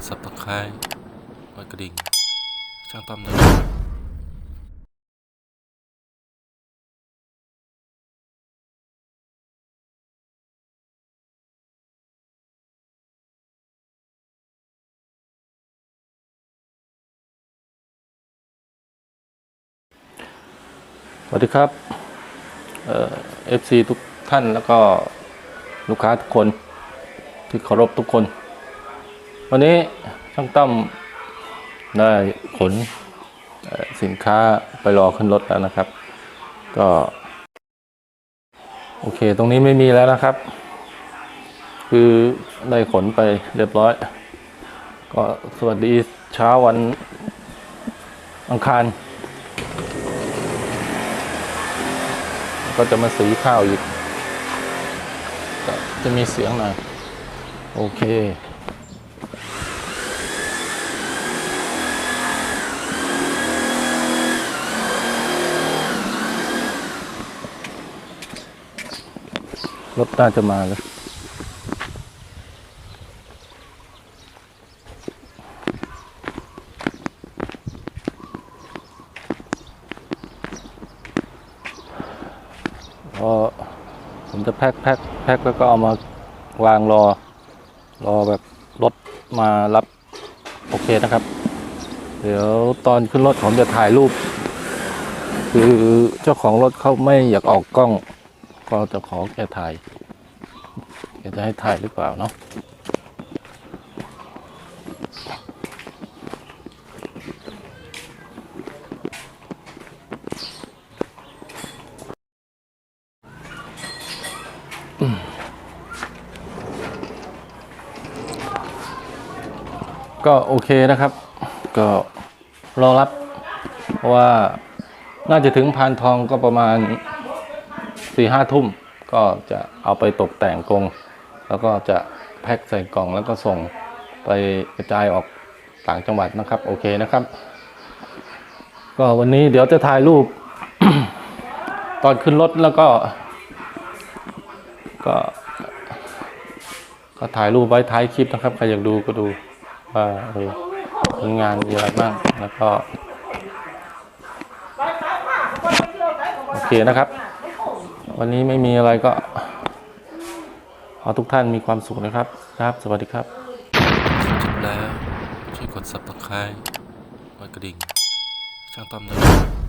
ด subscribe กดกระดิ่งช่างต้อมด้วยสวัสดีครับเอ่อฟซีทุกท่านแล้วก็ลูกค้าทุกคนที่เคารพทุกคน วันนี้ช่างตั้มได้ขนสินค้าไปรอขึ้นรถแล้วนะครับ ก็ โอเค ตรงนี้ไม่มีแล้วนะครับ คือได้ขนไปเรียบร้อย ก็สวัสดีเช้าวันอังคาร ก็จะมาสีข้าวอีกจะมีเสียงหน่อย โอเค รถน่าจะมาแล้วพอผมจะแพ็คแพ็คแพ็คแล้วก็เอามาวางรอ รอแบบรถมารับ โอเคนะครับ เดี๋ยวตอนขึ้นรถผมจะถ่ายรูป คือเจ้าของรถเขาไม่อยากออกกล้อง ก็จะขอแกถ่ายแกจะให้ถ่ายหรือเปล่าเนาะก็โอเคนะครับ ก็รอรับ เพราะว่าน่าจะถึงพานทองก็ประมาณ สี่ห้าทุ่มก็จะเอาไปตกแต่งกรงแล้วก็จะแพ็คใส่กล่องแล้วก็ส่งไปกระจายออกต่างจังหวัดนะครับ โอเคนะครับ ก็วันนี้เดี๋ยวจะถ่ายรูป ตอนขึ้นรถแล้วก็ ก็ ก็ถ่ายรูปไว้ท้ายคลิปนะครับ ใครอยากดูก็ดูว่าเออผลงานมีอะไรบ้างแล้วก็ โอเคนะครับ วันนี้ไม่มีอะไรก็ขอทุกท่านมีความสุขนะครับ ครับ สวัสดีครับจบแล้วช่วยกด subscribe กดกระดิ่งช่างต้อมด้วยนะ